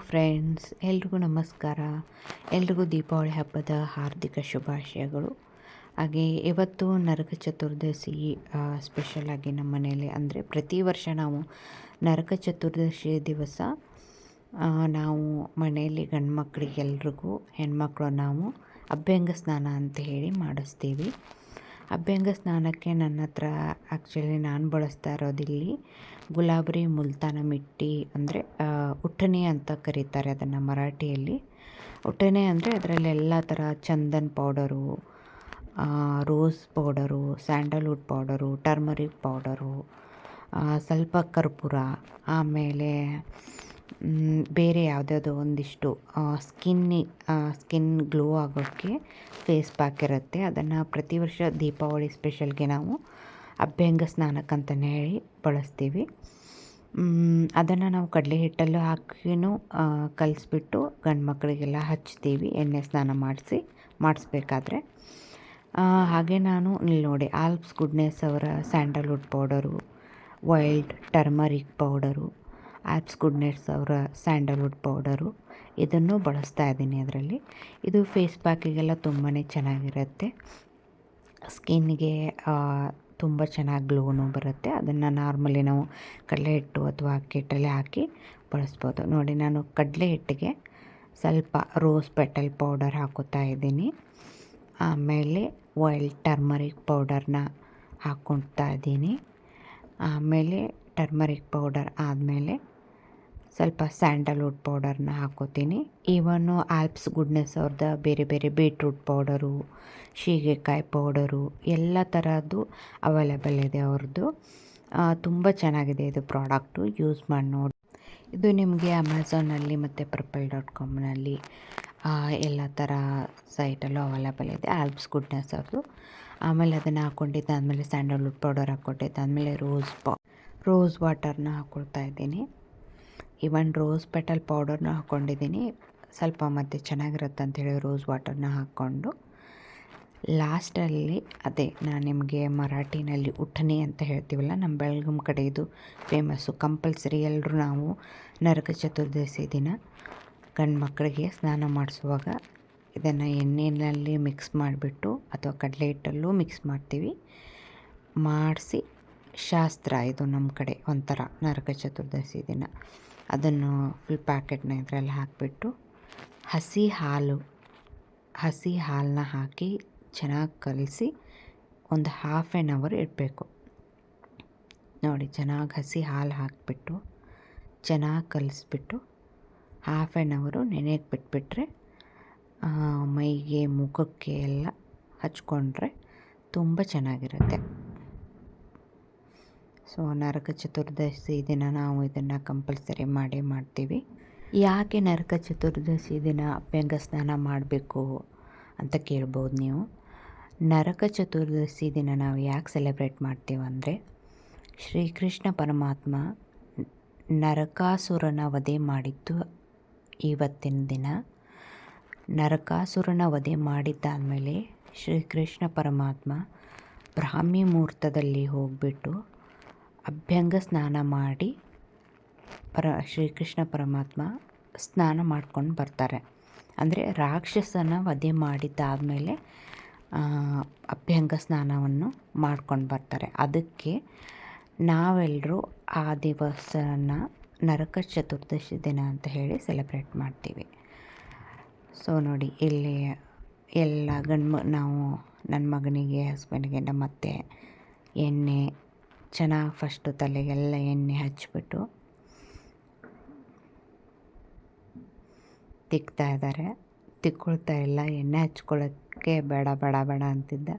Friends, ಎಲ್ರಿಗೂ ನಮಸ್ಕಾರ. ಎಲ್ರಿಗೂ ದೀಪಾವಳಿ ಹಬ್ಬದ ಹಾರ್ದಿಕ ಶುಭಾಶಯಗಳು. ಹಾಗೆ ಇವತ್ತು ನರಕ ಚತುರ್ದಶಿ ಸ್ಪೆಷಲಾಗಿ ನಮ್ಮ ಮನೆಯಲ್ಲಿ ಅಂದರೆ ಪ್ರತಿ ವರ್ಷ ನಾವು ನರಕ ಚತುರ್ದಶಿ ದಿವಸ ನಾವು ಮನೆಯಲ್ಲಿ ಗಂಡು ಮಕ್ಕಳಿಗೆಲ್ರಿಗೂ ಹೆಣ್ಮಕ್ಳು ನಾವು ಅಭ್ಯಂಗ ಸ್ನಾನ ಅಂತ ಹೇಳಿ ಮಾಡಿಸ್ತೀವಿ. ಅಭ್ಯಂಗ ಸ್ನಾನಕ್ಕೆ ನನ್ನ ಹತ್ರ ಆ್ಯಕ್ಚುಲಿ ನಾನು ಬಳಸ್ತಾ ಇರೋದಿಲ್ಲಿ ಗುಲಾಬರಿ ಮುಲ್ತಾನ ಮಿಟ್ಟಿ ಅಂದರೆ ಉಟ್ಟಣಿ ಅಂತ ಕರೀತಾರೆ ಅದನ್ನು ಮರಾಠಿಯಲ್ಲಿ. ಉಟ್ಟನೆ ಅಂದರೆ ಅದರಲ್ಲಿ ಎಲ್ಲ ಥರ Chandan powder rose powder sandalwood powder turmeric powder ಸ್ವಲ್ಪ ಕರ್ಪೂರ, ಆಮೇಲೆ ಬೇರೆ ಯಾವುದಾದ್ರು ಒಂದಿಷ್ಟು ಸ್ಕಿನ್ನಿ ಸ್ಕಿನ್ ಗ್ಲೋ ಆಗೋಕ್ಕೆ ಫೇಸ್ ಪ್ಯಾಕ್ ಇರುತ್ತೆ. ಅದನ್ನು ಪ್ರತಿ ವರ್ಷ ದೀಪಾವಳಿ ಸ್ಪೆಷಲ್ಗೆ ನಾವು ಅಭ್ಯಂಗ ಸ್ನಾನಕ್ಕಂತಲೇ ಹೇಳಿ ಬಳಸ್ತೀವಿ. ಅದನ್ನು ನಾವು ಕಡಲೆ ಹಿಟ್ಟಲ್ಲೂ ಹಾಕಿನೂ ಕಲಿಸ್ಬಿಟ್ಟು ಗಂಡು ಮಕ್ಕಳಿಗೆಲ್ಲ ಹಚ್ತೀವಿ. ಎಣ್ಣೆ ಸ್ನಾನ ಮಾಡಿಸಿ, ಮಾಡಿಸ್ಬೇಕಾದ್ರೆ. ಹಾಗೆ ನಾನು ಇಲ್ಲಿ ನೋಡಿ, ಆಲ್ಪ್ಸ್ ಗುಡ್ನೆಸ್ ಅವರ sandalwood powder, wild turmeric powder Alps Goodness ಅವರ ಸ್ಯಾಂಡಲ್ವುಡ್ ಪೌಡರು ಇದನ್ನು ಬಳಸ್ತಾ ಇದ್ದೀನಿ ಅದರಲ್ಲಿ. ಇದು ಫೇಸ್ ಪ್ಯಾಕಿಗೆಲ್ಲ ತುಂಬಾ ಚೆನ್ನಾಗಿರುತ್ತೆ. ಸ್ಕಿನ್ಗೆ ತುಂಬ ಚೆನ್ನಾಗಿ ಗ್ಲೋನು ಬರುತ್ತೆ. ಅದನ್ನು ನಾರ್ಮಲಿ ನಾವು ಕಡಲೆ ಹಿಟ್ಟು ಅಥವಾ ಅಕ್ಕಿ ಹಿಟ್ಟಲ್ಲಿ ಹಾಕಿ ಬಳಸ್ಬೋದು. ನೋಡಿ, ನಾನು ಕಡಲೆ ಹಿಟ್ಟಿಗೆ ಸ್ವಲ್ಪ ರೋಸ್ ಪೆಟಲ್ ಪೌಡರ್ ಹಾಕೋತಾ ಇದ್ದೀನಿ. ಆಮೇಲೆ ವೈಲ್ಡ್ ಟರ್ಮರಿಕ್ ಪೌಡರ್ನ ಹಾಕ್ಕೊಳ್ತಾ ಇದ್ದೀನಿ. ಆಮೇಲೆ ಟರ್ಮರಿಕ್ ಪೌಡರ್ ಆದಮೇಲೆ ಸ್ವಲ್ಪ ಸ್ಯಾಂಡಲ್ವುಡ್ ಪೌಡರ್ನ ಹಾಕೋತೀನಿ. ಈವನ್ ಆಲ್ಪ್ಸ್ ಗುಡ್ನೆಸ್ ಅವ್ರದ್ದು ಬೇರೆ ಬೇರೆ ಬೀಟ್ರೂಟ್ ಪೌಡರು ಶೀಗೆಕಾಯಿ ಪೌಡರು ಎಲ್ಲ ಥರದ್ದು ಅವೈಲೇಬಲ್ ಇದೆ ಅವ್ರದ್ದು ತುಂಬ ಚೆನ್ನಾಗಿದೆ ಇದು ಪ್ರಾಡಕ್ಟು. ಯೂಸ್ ಮಾಡಿ ನೋಡಿ. ಇದು ನಿಮಗೆ ಅಮೆಝಾನಲ್ಲಿ ಮತ್ತು ಪರ್ಪಲ್ ಡಾಟ್ ಕಾಮ್ನಲ್ಲಿ ಎಲ್ಲ ಥರ ಸೈಟಲ್ಲೂ ಅವೈಲೇಬಲ್ ಇದೆ. ಆಲ್ಪ್ಸ್ ಗುಡ್ನೆಸ್ ಅವ್ರದ್ದು ಆಮೇಲೆ ಅದನ್ನು ಹಾಕ್ಕೊಂಡಿದ್ದಾದಮೇಲೆ ಸ್ಯಾಂಡಲ್ವುಡ್ ಪೌಡರ್ ಹಾಕ್ಕೊಟ್ಟಿದ್ದಾದಮೇಲೆ ರೋಸ್ ಪಾ ರೋಸ್ ವಾಟರ್ನ ಹಾಕ್ಕೊಳ್ತಾ ಇದ್ದೀನಿ. ಇವನ್ ರೋಸ್ ಪೆಟಲ್ ಪೌಡರ್ನ ಹಾಕ್ಕೊಂಡಿದ್ದೀನಿ. ಸ್ವಲ್ಪ ಮತ್ತೆ ಚೆನ್ನಾಗಿರುತ್ತೆ ಅಂಥೇಳಿ ರೋಸ್ ವಾಟರ್ನ ಹಾಕ್ಕೊಂಡು. ಲಾಸ್ಟಲ್ಲಿ ಅದೇ ನಾನು ನಿಮಗೆ ಮರಾಠಿನಲ್ಲಿ ಉಠಣಿ ಅಂತ ಹೇಳ್ತೀವಲ್ಲ ನಮ್ಮ ಬೆಳಗಮ್ ಕಡೆ ಇದು ಫೇಮಸ್ಸು ಕಂಪಲ್ಸರಿ ಎಲ್ಲರೂ ನಾವು ನರಕ ಚತುರ್ದಶಿ ದಿನ ಗಂಡು ಮಕ್ಕಳಿಗೆ ಸ್ನಾನ ಮಾಡಿಸುವಾಗ ಇದನ್ನು ಎಣ್ಣೆಯಲ್ಲಿ ಮಿಕ್ಸ್ ಮಾಡಿಬಿಟ್ಟು ಅಥವಾ ಕಡಲೆ ಹಿಟ್ಟಲ್ಲೂ ಮಿಕ್ಸ್ ಮಾಡ್ತೀವಿ. ಮಾಡಿಸಿ ಶಾಸ್ತ್ರ ಇದು ನಮ್ಮ ಕಡೆ ಒಂಥರ ನರಕ ಚತುರ್ದಶಿ ದಿನ. ಅದನ್ನು ಫುಲ್ ಪ್ಯಾಕೆಟ್ನ ಇದರಲ್ಲಿ ಹಾಕಿಬಿಟ್ಟು ಹಸಿ ಹಾಲು, ಹಸಿ ಹಾಲನ್ನ ಹಾಕಿ ಚೆನ್ನಾಗಿ ಕಲಸಿ ಒಂದು ಹಾಫ್ ಆ್ಯನ್ ಅವರ್ ಇಡಬೇಕು. ನೋಡಿ, ಚೆನ್ನಾಗಿ ಹಸಿ ಹಾಲು ಹಾಕಿಬಿಟ್ಟು, ಚೆನ್ನಾಗಿ ಕಲಿಸ್ಬಿಟ್ಟು ಹಾಫ್ ಆ್ಯನ್ ಅವರು ನೆನೆಯಕ್ಕೆ ಬಿಟ್ಬಿಟ್ರೆ ಮೈಗೆ ಮುಖಕ್ಕೆ ಎಲ್ಲ ಹಚ್ಕೊಂಡ್ರೆ ತುಂಬ ಚೆನ್ನಾಗಿರುತ್ತೆ. ಸೊ, ನರಕ ಚತುರ್ದಶಿ ದಿನ ನಾವು ಇದನ್ನು ಕಂಪಲ್ಸರಿ ಮಾಡೇ ಮಾಡ್ತೀವಿ. ಯಾಕೆ ನರಕ ಚತುರ್ದಶಿ ದಿನ ಅಭ್ಯಂಗ ಸ್ನಾನ ಮಾಡಬೇಕು ಅಂತ ಕೇಳ್ಬೋದು ನೀವು? ನರಕ ಚತುರ್ದಶಿ ದಿನ ನಾವು ಯಾಕೆ ಸೆಲೆಬ್ರೇಟ್ ಮಾಡ್ತೀವಿ ಅಂದರೆ, ಶ್ರೀಕೃಷ್ಣ ಪರಮಾತ್ಮ ನರಕಾಸುರನ ವಧೆ ಮಾಡಿದ್ದು ಇವತ್ತಿನ ದಿನ. ನರಕಾಸುರನ ವಧೆ ಮಾಡಿದ್ದಾದಮೇಲೆ ಶ್ರೀಕೃಷ್ಣ ಪರಮಾತ್ಮ ಬ್ರಾಹ್ಮಿ ಮುಹೂರ್ತದಲ್ಲಿ ಹೋಗಿಬಿಟ್ಟು ಅಭ್ಯಂಗ ಸ್ನಾನ ಮಾಡಿ ಪರ ಶ್ರೀಕೃಷ್ಣ ಪರಮಾತ್ಮ ಸ್ನಾನ ಮಾಡ್ಕೊಂಡು ಬರ್ತಾರೆ. ಅಂದರೆ ರಾಕ್ಷಸನ ವಧೆ ಮಾಡಿದ್ದಾದಮೇಲೆ ಅಭ್ಯಂಗ ಸ್ನಾನವನ್ನು ಮಾಡ್ಕೊಂಡು ಬರ್ತಾರೆ. ಅದಕ್ಕೆ ನಾವೆಲ್ಲರೂ ಆ ದಿವಸನ ನರಕ ಚತುರ್ದಶಿ ದಿನ ಅಂತ ಹೇಳಿ ಸೆಲೆಬ್ರೇಟ್ ಮಾಡ್ತೀವಿ. ಸೊ ನೋಡಿ, ಇಲ್ಲಿ ಎಲ್ಲ ಗಂಡು ನಾವು ನನ್ನ ಮಗನಿಗೆ ಹಸ್ಬೆಂಡ್ಗೆ ನಮ್ಮ ಅತ್ತೆ ಎಣ್ಣೆ ಚೆನ್ನಾಗಿ ಫಸ್ಟು ತಲೆಗೆಲ್ಲ ಎಣ್ಣೆ ಹಚ್ಚಿಬಿಟ್ಟು ತಿಕ್ತಾ ಇದ್ದಾರೆ. ತಿಕ್ಕೊಳ್ತಾ ಇಲ್ಲ. ಎಣ್ಣೆ ಹಚ್ಕೊಳ್ಳೋಕ್ಕೆ ಬೇಡ ಬೇಡ ಬೇಡ ಅಂತಿದ್ದ.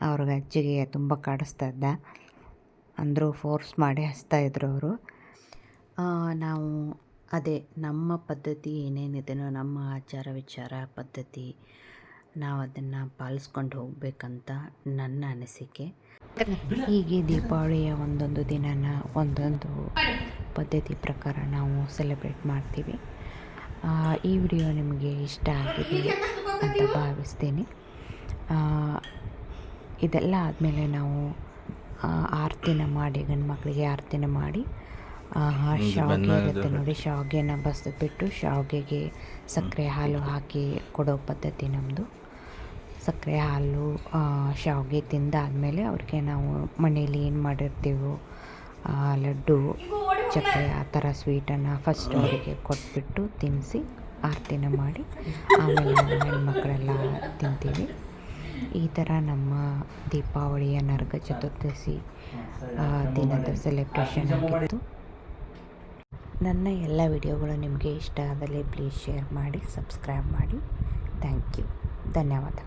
ಅವ್ರಿಗೆ ಅಜ್ಜಿಗೆ ತುಂಬ ಕಾಡಿಸ್ತಾ ಇದ್ದ. ಅಂದರೂ ಫೋರ್ಸ್ ಮಾಡಿ ಹಚ್ತಾ ಇದ್ರು ಅವರು. ನಾವು ಅದೇ ನಮ್ಮ ಪದ್ಧತಿ ಏನೇನಿದೆಯೋ ನಮ್ಮ ಆಚಾರ ವಿಚಾರ ಪದ್ಧತಿ ನಾವು ಅದನ್ನು ಪಾಲಿಸ್ಕೊಂಡು ಹೋಗಬೇಕಂತ ನನ್ನ ಅನಿಸಿಕೆ. ಹೀಗೆ ದೀಪಾವಳಿಯ ಒಂದೊಂದು ದಿನನ ಒಂದೊಂದು ಪದ್ಧತಿ ಪ್ರಕಾರ ನಾವು ಸೆಲೆಬ್ರೇಟ್ ಮಾಡ್ತೀವಿ. ಈ ವಿಡಿಯೋ ನಿಮಗೆ ಇಷ್ಟ ಆಗಿದೆ ಅಂತ ಭಾವಿಸ್ತೀನಿ. ಇದೆಲ್ಲ ಆದಮೇಲೆ ನಾವು ಆರತಿನ ಮಾಡಿ ಗಂಡು ಮಕ್ಕಳಿಗೆ ಆರತಿನ ಮಾಡಿ ಶಾವಿಗೆ ಇರುತ್ತೆ ನೋಡಿ ಶಾವಿಗೆನ ಬಸಿದ್ಬಿಟ್ಟು ಶಾವಿಗೆಗೆ ಸಕ್ಕರೆ ಹಾಲು ಹಾಕಿ ಕೊಡೋ ಪದ್ಧತಿ ನಮ್ಮದು ಸಕ್ಕರೆ, ಹಾಲು ಶಾವಿಗೆ ತಿಂದಾದಮೇಲೆ ಅವ್ರಿಗೆ ನಾವು ಮನೇಲಿ ಏನು ಮಾಡಿರ್ತೀವೋ ಲಡ್ಡು, ಚಕ್ಕೆ ಆ ಥರ ಸ್ವೀಟನ್ನು ಫಸ್ಟ್ ಅವರಿಗೆ ಕೊಟ್ಬಿಟ್ಟು ತಿನ್ನಿಸಿ ಆರತಿನ ಮಾಡಿ ಆಮೇಲೆ ನಾವು ಹೆಣ್ಮಕ್ಳೆಲ್ಲ ತಿಂತೀವಿ. ಈ ಥರ ನಮ್ಮ ದೀಪಾವಳಿಯ ನರಕ ಚತುರ್ದಶಿ ದಿನದ ಸೆಲೆಬ್ರೇಷನ್ ಆಗಿತ್ತು. ನನ್ನ ಎಲ್ಲ ವಿಡಿಯೋಗಳು ನಿಮಗೆ ಇಷ್ಟ ಆದಲ್ಲಿ ಪ್ಲೀಸ್ ಶೇರ್ ಮಾಡಿ ಸಬ್ಸ್ಕ್ರೈಬ್ ಮಾಡಿ. ಥ್ಯಾಂಕ್ ಯು ಧನ್ಯವಾದ.